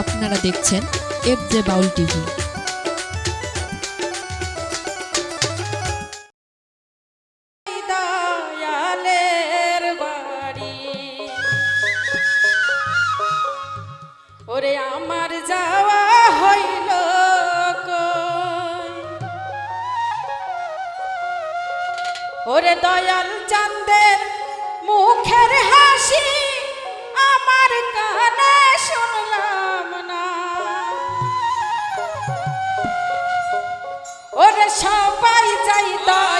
আপনারা দেখছেন F J Baul TV. ওরে দয়াল চান্দের মুখের হাসি আমার কানে। 一代。